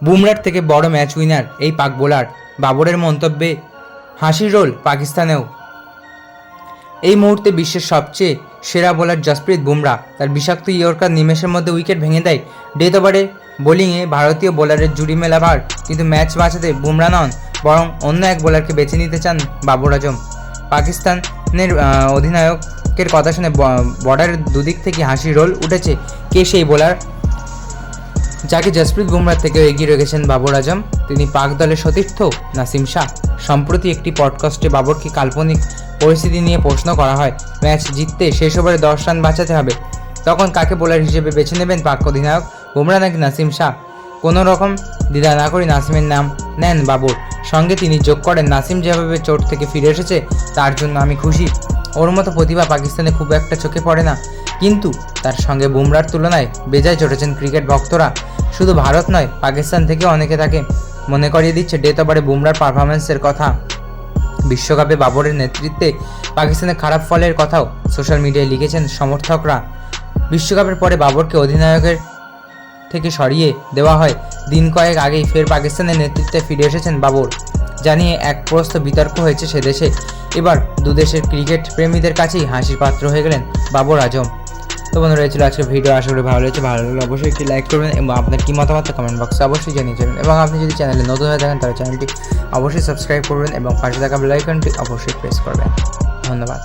বুমরার থেকে বড় match winner এই পাক বোলার বাবরের মন্তব্যে হাসির রোল পাকিস্তানেও। এই মুহূর্তে বিশ্বের সবচেয়ে সেরা বোলার জসপ্রীত বুমরা তার বিষাক্ত ইয়র্কার নিমেষের মধ্যে উইকেট ভেঙে দেয়। ডেথ ওভারে বোলিংয়ে ভারতীয় বোলারের জুড়ি মেলা ভার, কিন্তু ম্যাচ বাঁচাতে বুমরা নন, বরং অন্য এক বোলারকে বেছে নিতে চান বাবর আজম। পাকিস্তানের অধিনায়কের কথা শুনে বর্ডারের দুদিক থেকে হাসির রোল উঠেছে। কে সেই বোলার যাকে জসপ্রীত বুমরাহ থেকেও এগিয়ে রেখেছেন বাবর আজম, তিনি পাক দলের সতীর্থ নাসিম শাহ। সম্প্রতি একটি পডকাস্টে বাবরকে কাল্পনিক পরিস্থিতি নিয়ে প্রশ্ন করা হয়, ম্যাচ জিততে শেষ ওভারে দশ রান বাঁচাতে হবে। তখন কাকে বোলার হিসেবে বেছে নেবেন পাক অধিনায়ক বুমরাহ নাকি নাসিম শাহ? কোনো রকম দ্বিধা না করে নাসিমের নাম নেন বাবর। সঙ্গে তিনি যোগ করেন, নাসিম যেভাবে চোট থেকে ফিরে এসেছে, তার জন্য আমি খুশি। ওর মতো প্রতিভা পাকিস্তানে খুব একটা চোখে পড়ে না। কিন্তু তার সঙ্গে বুমরার তুলনায় বেজায় চটেছেন ক্রিকেট ভক্তরা। শুধু ভারত নয়, পাকিস্তান থেকেও অনেকে তাকে মনে করিয়ে দিচ্ছে ডেথ ওভারে বুমরার পারফরমেন্সের কথা। বিশ্বকাপে বাবরের নেতৃত্বে পাকিস্তানের খারাপ ফলের কথাও সোশ্যাল মিডিয়ায় লিখেছেন সমর্থকরা। বিশ্বকাপের পরে বাবরকে অধিনায়কের থেকে সরিয়ে দেওয়া হয়। দিন কয়েক আগেই ফের পাকিস্তানের নেতৃত্বে ফিরে এসেছেন বাবর। জানিয়ে এক প্রস্থ বিতর্ক হয়েছে সে দেশে। এবার দুদেশের ক্রিকেট প্রেমীদের কাছেই হাসির পাত্র হয়ে গেলেন বাবর আজম তো বন্ধুরা ছিল আজকে ভিডিও। আশা করি ভালো লেগেছে। ভালো লাগলে অবশ্যই একটি লাইক করবেন এবং আপনার কী মতামত কমেন্ট বক্সে অবশ্যই জানিয়ে যাবেন। এবং আপনি যদি চ্যানেলে নতুন হয়ে থাকেন, তাহলে চ্যানেলটি অবশ্যই সাবস্ক্রাইব করবেন এবং পাশে থাকা বেল আইকনটি অবশ্যই প্রেস করবেন। ধন্যবাদ।